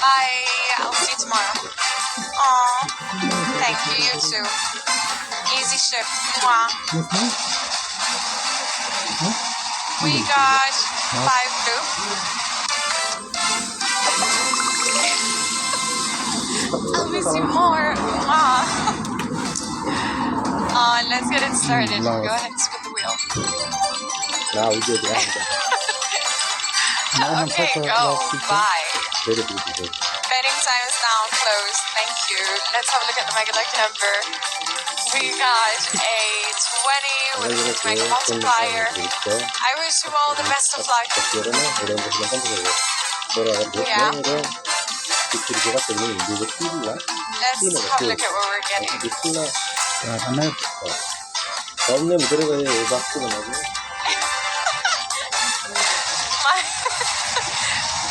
Bye. I'll see you tomorrow. Aw. Thank you. You too. Easy shift. Mwah. We got five blue. I'll miss you more. Mwah. Uh, let's get it started. Go ahead and spin the wheel. Now we get the Okay, go. Bye. Very beautiful. Betting time is now closed. Thank you. Let's have a look at the mega lucky number. We got a 20 with a 50 mega multiplier. I wish you all the best of luck. Yeah. Let's have a look at what we're getting.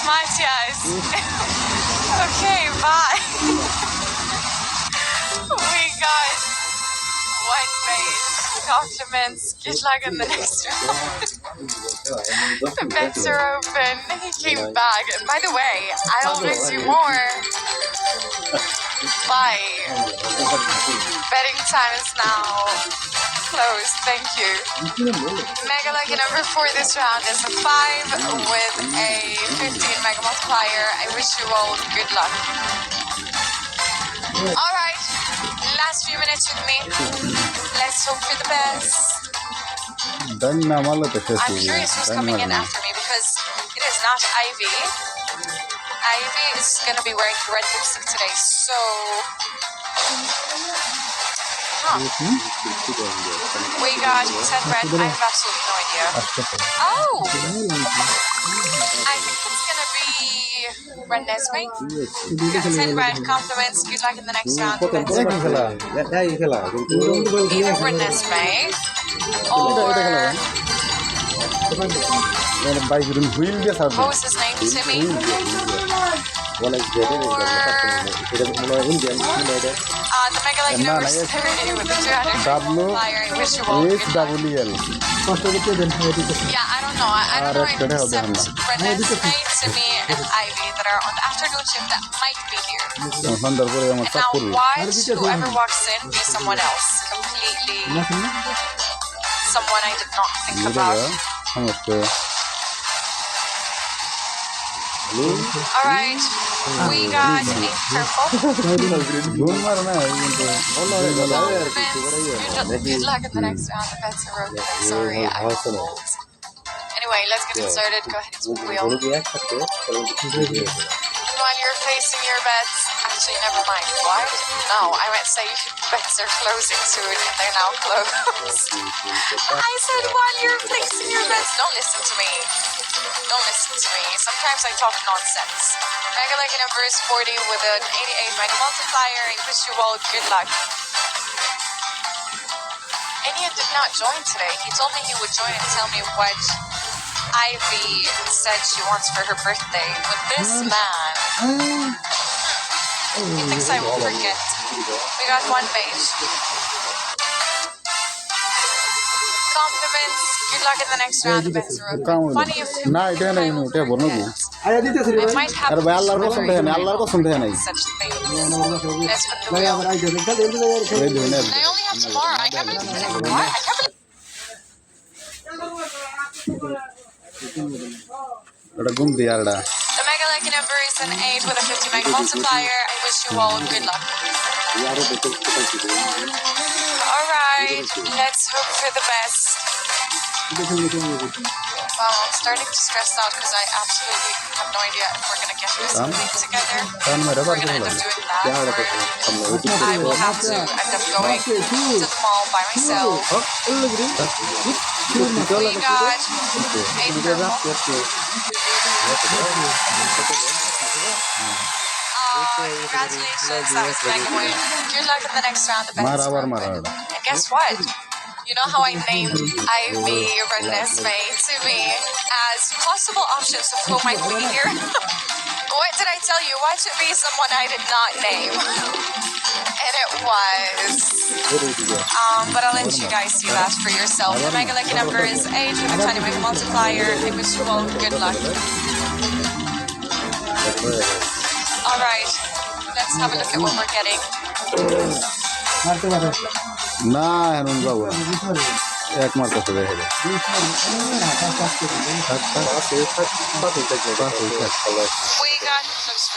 Matthias. okay, bye. we got one base. Compliments. Good luck in the next round. the bets are open. He came back. By the way, I'll miss you more. Bye. Betting time is now closed. Thank you. Mega lucky number four this round is a five with a 15 mega multiplier. I wish you all good luck. All right, last few minutes with me. Let's hope for the best. I'm curious who's coming in after me because it is not Ivy. Ivy is going to be wearing red lipstick today, so we got 10 red. I have absolutely no idea. Oh! I think it's gonna be Renesmee. Got 10 red compliments. Good luck in the next round. Either Renesmee or. What was his name? Timmy? One x Z এটা মনে হয় Indian কি না এটা Uh, the Mega Lake No, no, number yes. 30 with the 200 W flyer. I wish you all H good luck. Double L কষ্ট করতে দেন এদিকে Yeah, I don't know. I, I don't Ah, know that's if good. Hold on, except Red Nesme, Timmy, and Ivy that are on the afternoon shift that might be here. সন্ধ্যার পরে আমার And চাপ now করবে watch whoever walks in be someone else. Completely না শুনুন someone I did not think বুঝে about. All right, we got a purple. Good, good luck in the next round. The bets are open. I'm sorry, I got old. Anyway, let's get it started. Go ahead and wheel. While you're placing your bets, actually, never mind. Why? No, I meant say your bets are closing soon, and they're now closed. I said while you're placing your bets, don't listen to me. Don't listen to me. Sometimes I talk nonsense. Mega Lucky number is 40 with an 88 mega multiplier. I wish you all good luck. Enya did not join today. He told me he would join and tell me what Ivy said she wants for her birthday. But this man, he thinks I will forget. We got one page. Compliments. Good luck in the next round. The bets are open. Funny if না এটা নাই I will এটা বলো কি forget. আয়া দিতেছি রে I ভাই might have আরে ভাই আল্লাহর to কসম দেখে নাই আল্লাহর কসম দেখে নাই such things. ভাই Let's put the wheel. আবার আইতে দেন তাহলে এমনি জায়গায় রেখে এই ধরনের I only have tomorrow. I can't believe today. What? I can't believe. এটা ঘুম দিয়ে আর এটা The mega lucky number is an 8 with a 50 meg multiplier. I wish you all good luck. let's hope for the best. I'm starting to stress out because I absolutely have no idea if we're going to get this movie together. We're going to end up doing that. Or I will have to end up going to the mall by myself. We got a purple. Congratulations, that was mega weird. Good luck in the next round. The best. And guess what? You know how I named Ivy, your redness mate, to me as possible options of who might be here? what did I tell you? Why it be someone I did not name. and it was. Um, but I'll let you guys see that for yourself. The mega lucky number is 8 with a tiny wave multiplier. It was you all good luck. All right. Let's have a look at what we're getting. মারতে পারে না এখন যাবো না বিশ মারবে এক মারতেছে দেখে রে। বিশ মারবে না পাঁচ পাঁচ করে থাক, থাক, পাঁচ পাঁচ পাঁচ, থাক। পাঁচ We got looks really